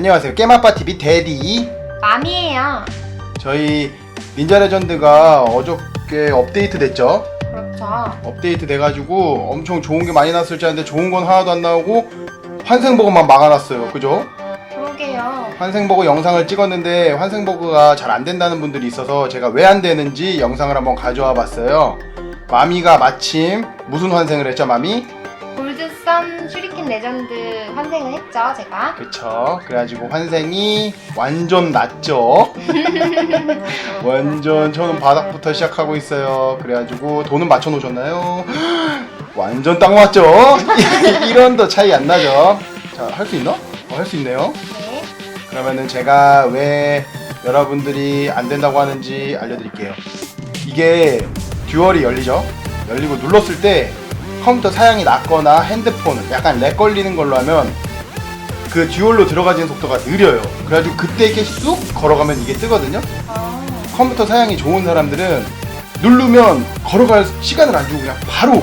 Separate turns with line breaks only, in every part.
안녕하세요. 게임아빠 TV 데디.
맘이에요.
저희 닌자 레전드가 어저께 업데이트 됐죠?
그렇죠.
업데이트 돼가지고 엄청 좋은 게 많이 나왔을 줄 알았는데 좋은 건 하나도 안 나오고 환생버그만 막아놨어요. 그죠?
그러게요.
환생버그 영상을 찍었는데 환생버그가 잘 안 된다는 분들이 있어서 제가 왜 안 되는지 영상을 한번 가져와 봤어요. 마미가 마침 무슨 환생을 했죠, 마미?
골드선 슈리 킨 레전드 환생을 했죠, 제가.
그쵸. 그래가지고 환생이 완전 낮죠. 완전 저는 바닥부터 시작하고 있어요. 그래가지고 돈은 맞춰놓으셨나요? 완전 딱 맞죠? 이런 더 차이 안 나죠? 자, 할 수 있나? 어, 할 수 있네요.
네.
그러면은 제가 왜 여러분들이 안 된다고 하는지 알려드릴게요. 이게 듀얼이 열리죠? 열리고 눌렀을 때 컴퓨터 사양이 낮거나 핸드폰 약간 렉 걸리는 걸로 하면 그 듀얼로 들어가지는 속도가 느려요. 그래가지고 그때 이렇게 쑥 걸어가면 이게 뜨거든요.
아,
컴퓨터 사양이 좋은 사람들은 누르면 걸어갈 시간을 안 주고 그냥 바로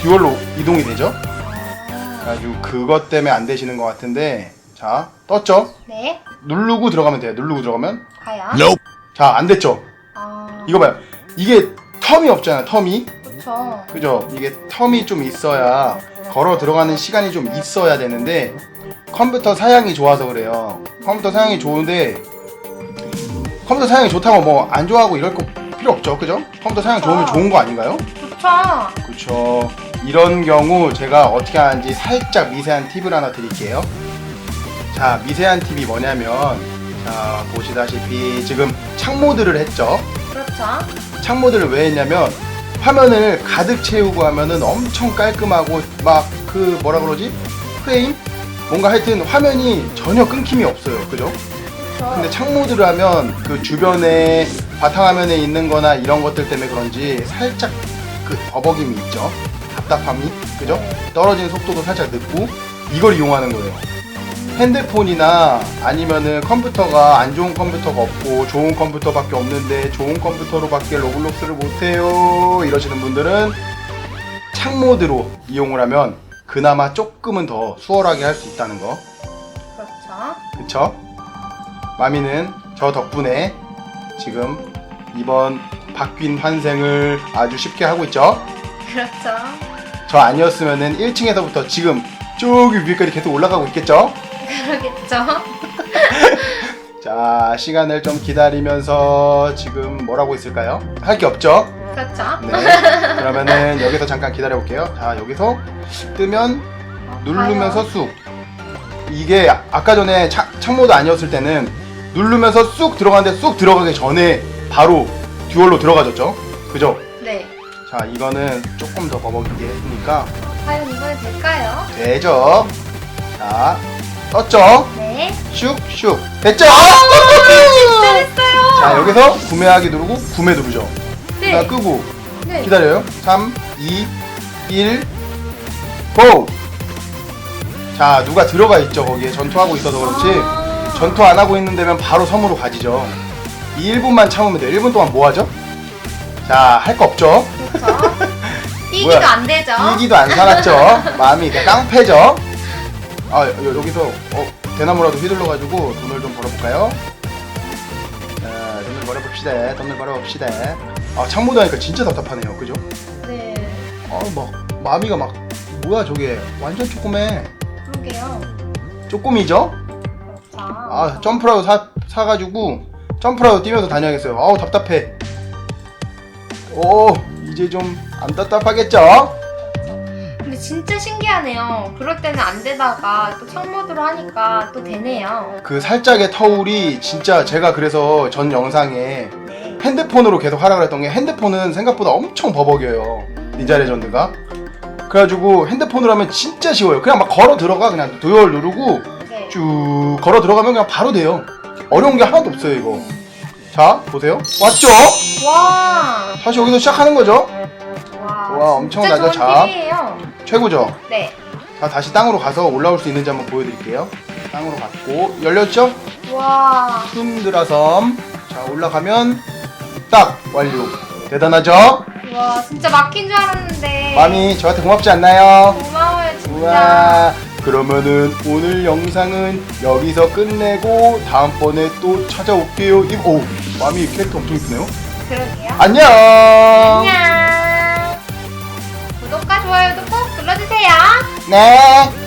듀얼로 이동이 되죠. 그래가지고 그것 때문에 안 되시는 것 같은데 자 떴죠?
네.
누르고 들어가면 돼요. 누르고 들어가면
과연?
자안 됐죠?
아,
이거 봐요. 이게 텀이 없잖아. 텀이
그렇죠.
그죠? 이게 텀이 좀 있어야 걸어 들어가는 시간이 좀 있어야 되는데 컴퓨터 사양이 좋아서 그래요. 컴퓨터 사양이 좋은데 컴퓨터 사양이 좋다고 뭐 안 좋아하고 이럴 거 필요 없죠, 그죠? 컴퓨터 사양 좋으면 좋은 거 아닌가요?
그렇죠.
그렇죠. 이런 경우 제가 어떻게 하는지 살짝 미세한 팁을 하나 드릴게요. 자, 미세한 팁이 뭐냐면 자 보시다시피 지금 창모드를 했죠.
그렇죠.
창모드를 왜 했냐면 화면을 가득 채우고 하면은 엄청 깔끔하고 막 그 뭐라 그러지? 프레임? 뭔가 하여튼 화면이 전혀 끊김이 없어요. 그죠. 근데 창모드를 하면 그 주변에 바탕화면에 있는 거나 이런 것들 때문에 그런지 살짝 그 버벅임이 있죠. 답답함이. 그죠? 떨어지는 속도도 살짝 늦고 이걸 이용하는 거예요 핸드폰이나 아니면은 컴퓨터가 안 좋은 컴퓨터가 없고 좋은 컴퓨터밖에 없는데 좋은 컴퓨터로밖에 로블록스를 못해요 이러시는 분들은 창모드로 이용을 하면 그나마 조금은 더 수월하게 할 수 있다는 거
그렇죠.
그쵸? 마미는 저 덕분에 지금 이번 바뀐 환생을 아주 쉽게 하고 있죠
그렇죠.
저 아니었으면은 1층에서부터 지금 저기 위에까지 계속 올라가고 있겠죠?
그러겠죠.
자, 시간을 좀 기다리면서 지금 뭐라고 있을까요? 할 게 없죠?
그렇죠.
네. 그러면은 여기서 잠깐 기다려 볼게요. 자, 여기서 뜨면 누르면서 쑥. 이게 아- 아까 전에 차, 창모드 아니었을 때는 누르면서 쑥 들어가는데 쑥 들어가기 전에 바로 듀얼로 들어가졌죠? 그죠?
네.
자, 이거는 조금 더 버벅이게 했으니까
과연 이번에 될까요?
되죠? 자, 떴죠?
네.
슉슉 됐죠?
진짜 됐어요.
자 여기서 구매하기 누르고 구매 누르죠 자
네.
끄고
네.
기다려요 3 2 1 고! 자 누가 들어가 있죠 거기에 전투하고 있어서 그렇지
아.
전투 안 하고 있는 데면 바로 섬으로 가지죠 이 1분만 참으면 돼요 1분 동안 뭐 하죠? 자 할 거 없죠
그렇죠. 뛰기도
뭐야?
안 되죠.
일기도 안 살았죠 마음이 그냥 깡패죠 아 여, 여기서 어, 대나무라도 휘둘러가지고 돈을 좀 벌어볼까요? 자 돈을 벌어봅시다 돈을 벌어봅시다 아 창모드 하니까 진짜 답답하네요 그죠?
네.
아막 마미가 막 뭐야 저게 완전 조그매
그러게요. 그렇죠.
아 점프라도 사, 사가지고 점프라도 뛰면서 다녀야겠어요 아우 답답해 오 이제 좀 안 답답하겠죠?
근데 진짜 신기하네요. 그럴 때는 안 되다가 또 창모드로 하니까 또 되네요.
그 살짝의 터울이 진짜 제가 그래서 전 영상에
네.
핸드폰으로 계속 하라 그랬던 게 핸드폰은 생각보다 엄청 버벅여요 닌자 레전드가 그래가지고 핸드폰으로 하면 진짜 쉬워요 그냥 막 걸어 들어가 그냥 도열 누르고
네.
쭉 걸어 들어가면 그냥 바로 돼요 어려운 게 하나도 없어요 이거 자 보세요 왔죠?
와.
다시 여기서 시작하는 거죠
와,
와 엄청 나죠 자
길이에요.
최고죠
네.
자 다시 땅으로 가서 올라올 수 있는지 한번 보여드릴게요 땅으로 갔고 열렸죠?
와.
숨 들어섬 자 올라가면 딱 완료 대단하죠?
와 진짜 막힌 줄 알았는데.
마음이 저한테 고맙지 않나요?
고마워요 진짜.
우와 그러면은 오늘 영상은 여기서 끝내고 다음번에 또 찾아올게요 이- 오 마음이 캐릭터 엄청 이쁘네요
그러게요.
안녕
안녕. 좋아요도 꼭 눌러주세요.
네.